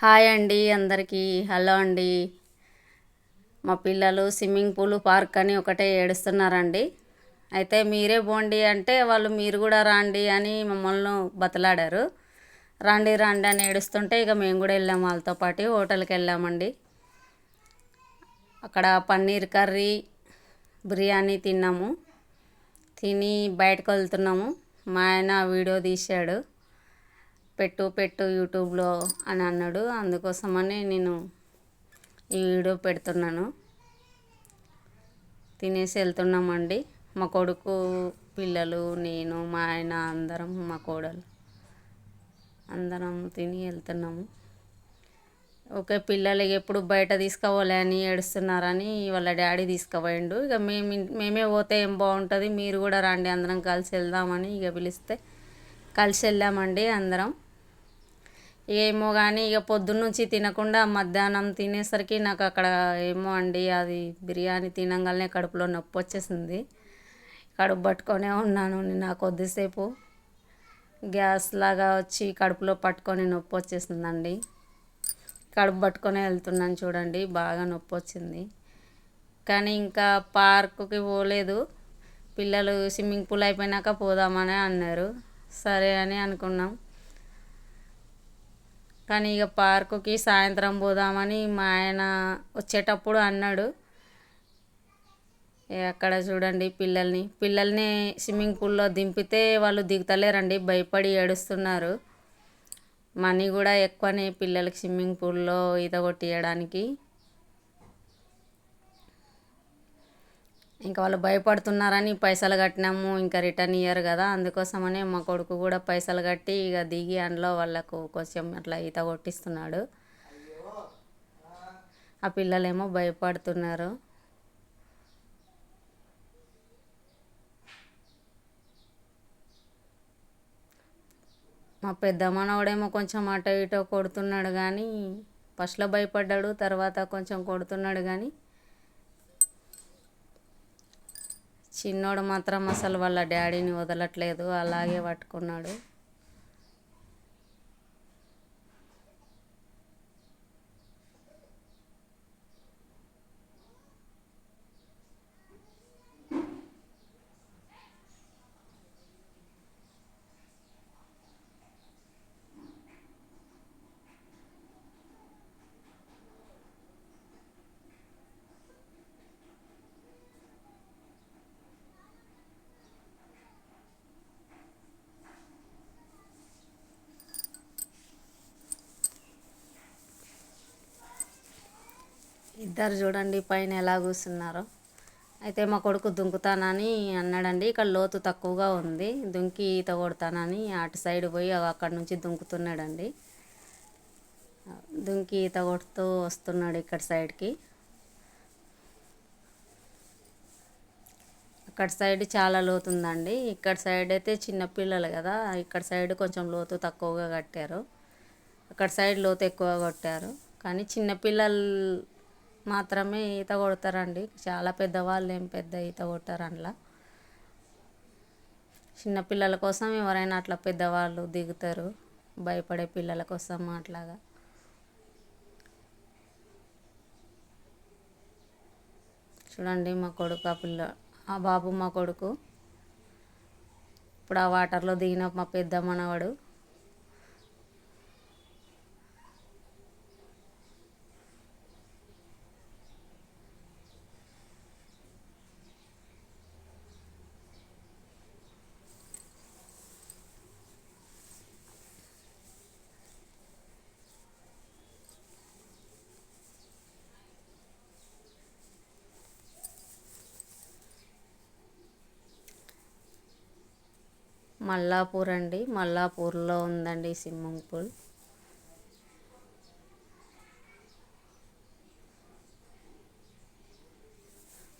Hi అండి అందరికీ. Hello అండి. మా పిల్లలు స్విమ్మింగ్ పూల్ పార్క్ అని ఒకటే ఏడుస్తున్నారండి. అయితే మీరే పోండి అంటే వాళ్ళు మీరు కూడా రాండి అని మమ్మల్ని బతలాడారు. రండి రండి అని ఏడుస్తుంటే ఇక మేము కూడా వెళ్ళాము వాళ్ళతో పాటు హోటల్కి వెళ్ళామండి. అక్కడ పన్నీర్ కర్రీ బిర్యానీ తిన్నాము. తిని బయటకు వెళ్తున్నాము. మా ఆయన వీడియో తీశాడు. పెట్టు పెట్టు యూట్యూబ్లో అని అన్నాడు. అందుకోసమని నేను ఈ వీడియో పెడుతున్నాను. తినేసి వెళ్తున్నామండి. మా కొడుకు పిల్లలు నేను మా ఆయన అందరం మా కోడలు అందరం తిని వెళ్తున్నాము. ఓకే పిల్లలకి ఎప్పుడు బయట తీసుకోవాలి అని ఏడుస్తున్నారని వాళ్ళ డాడీ తీసుకుపోయిండు. ఇక మేము మేమే పోతే ఏం బాగుంటుంది? మీరు కూడా రండి అందరం కలిసి వెళ్దామని ఇక పిలిస్తే కలిసి వెళ్ళామండి అందరం. ఏమో కానీ ఇక పొద్దున్న నుంచి తినకుండా మధ్యాహ్నం తినేసరికి నాకు అక్కడ ఏమో అండి అది బిర్యానీ తినగానే కడుపులో నొప్పి వచ్చేసింది. కడుపు పట్టుకొనే ఉన్నాను నేను నా కొద్దిసేపు. గ్యాస్ లాగా వచ్చి కడుపులో పట్టుకొని నొప్పి వచ్చేసిందండి. కడుపు పట్టుకొని వెళ్తున్నాను చూడండి బాగా నొప్పి వచ్చింది. కానీ ఇంకా పార్కుకి పోలేదు. పిల్లలు స్విమ్మింగ్ పూల్ అయిపోయినాక పోదామని అన్నారు. సరే అని అనుకున్నాం. కానీ ఇక పార్కుకి సాయంత్రం పోదామని మా ఆయన వచ్చేటప్పుడు అన్నాడు. అక్కడ చూడండి పిల్లల్ని. పిల్లల్ని స్విమ్మింగ్ పూల్లో దింపితే వాళ్ళు దిగుతలేరండి భయపడి ఏడుస్తున్నారు. మనీ కూడా ఎక్కువనే పిల్లలకి స్విమ్మింగ్ పూల్లో ఈత కొట్టియడానికి. ఇంకా వాళ్ళు భయపడుతున్నారని పైసలు కట్టినాము ఇంకా రిటర్న్ ఇయ్యరు కదా అందుకోసమనే మా కొడుకు కూడా పైసలు కట్టి ఇక దిగి అందులో వాళ్ళకు కొంచెం అట్లా ఈత కొట్టిస్తున్నాడు. ఆ పిల్లలేమో భయపడుతున్నారు. మా పెద్ద మనవడేమో కొంచెం అటో ఇటో కొడుతున్నాడు కానీ ఫస్ట్లో భయపడ్డాడు తర్వాత కొంచెం కొడుతున్నాడు కానీ చిన్నోడు మాత్రం అసలు వాళ్ళ డాడీని వదలట్లేదు అలాగే పట్టుకున్నాడు. ఇద్దరు చూడండి పైన ఎలా కూర్చున్నారో. అయితే మా కొడుకు దుంకుతానని అన్నాడండి. ఇక్కడ లోతు తక్కువగా ఉంది. దుంకి ఈత కొడతానని అటు సైడ్ పోయి అక్కడ నుంచి దుంకుతున్నాడండి. దుంకి ఈత కొడుతూ వస్తున్నాడు ఇక్కడ సైడ్కి అక్కడ సైడ్ చాలా లోతు ఉందండి. ఇక్కడ సైడ్ అయితే చిన్నపిల్లలు కదా. ఇక్కడ సైడ్ కొంచెం లోతు తక్కువగా కట్టారు. అక్కడ సైడ్ లోతు ఎక్కువ కొట్టారు. కానీ చిన్నపిల్లలు మాత్రమే ఈత కొడతారండి. చాలా పెద్దవాళ్ళు ఏం పెద్ద ఈత కొట్టారు అందులో చిన్నపిల్లల కోసం ఎవరైనా అట్లా పెద్దవాళ్ళు దిగుతారు. భయపడే పిల్లల కోసం అట్లాగా. చూడండి మా కొడుకు ఆ పిల్ల ఆ బాబు మా కొడుకు. ఇప్పుడు ఆ వాటర్లో దిగిన మా పెద్ద మనవడు. మల్లాపూర్ అండి. మల్లాపూర్లో ఉందండి స్విమ్మింగ్ పూల్.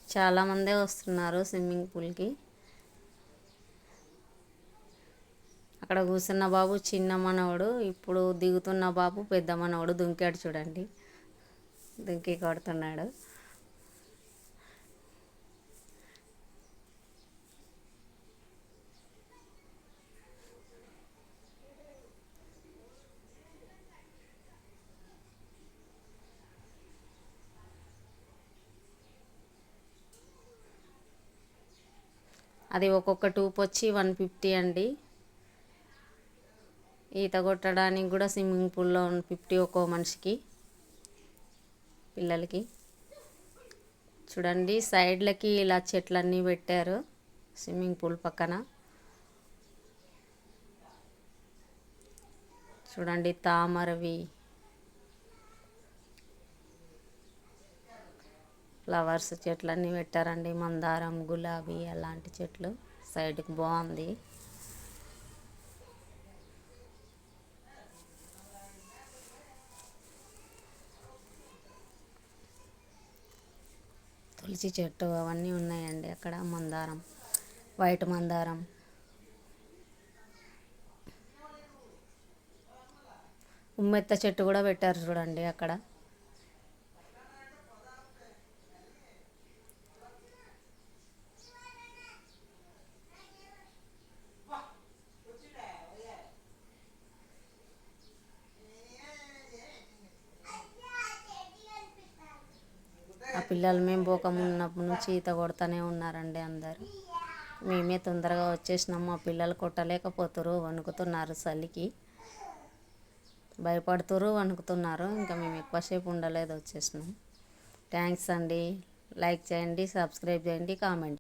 చాలామందే వస్తున్నారు స్విమ్మింగ్ పూల్కి. అక్కడ కూర్చున్న బాబు చిన్న మనవడు ఇప్పుడు దిగుతున్న బాబు పెద్ద మనవడు దుంకాడు చూడండి. దుంకి కొడుతున్నాడు. అది ఒక్కొక్క టూప్ వచ్చి వన్ ఫిఫ్టీ అండి. ఈత కొట్టడానికి కూడా స్విమ్మింగ్ పూల్లో వన్ ఫిఫ్టీ ఒక్కో మనిషికి పిల్లలకి. చూడండి సైడ్లకి ఇలా చెట్లన్నీ పెట్టారు స్విమ్మింగ్ పూల్ పక్కన. చూడండి తామరవి ఫ్లవర్స్ చెట్లన్నీ పెట్టారండి. మందారం గులాబీ అలాంటి చెట్లు. సైడ్కి బాగుంది. తులసి చెట్టు అవన్నీ ఉన్నాయండి అక్కడ. మందారం వైట్ మందారం. ఉమ్మెత్త చెట్టు కూడా పెట్టారు చూడండి అక్కడ. పిల్లలు మేము పోకమున్నప్పటి నుంచి ఈత కొడతానే ఉన్నారండి అందరు. మేమే తొందరగా వచ్చేసినాం మా పిల్లలు కొట్టలేకపోతురు వణుకుతున్నారు చలికి. భయపడుతురు వణుకుతున్నారు ఇంకా మేము ఎక్కువసేపు ఉండలేదు వచ్చేసినాం. థ్యాంక్స్ అండి. లైక్ చేయండి సబ్స్క్రైబ్ చేయండి కామెంట్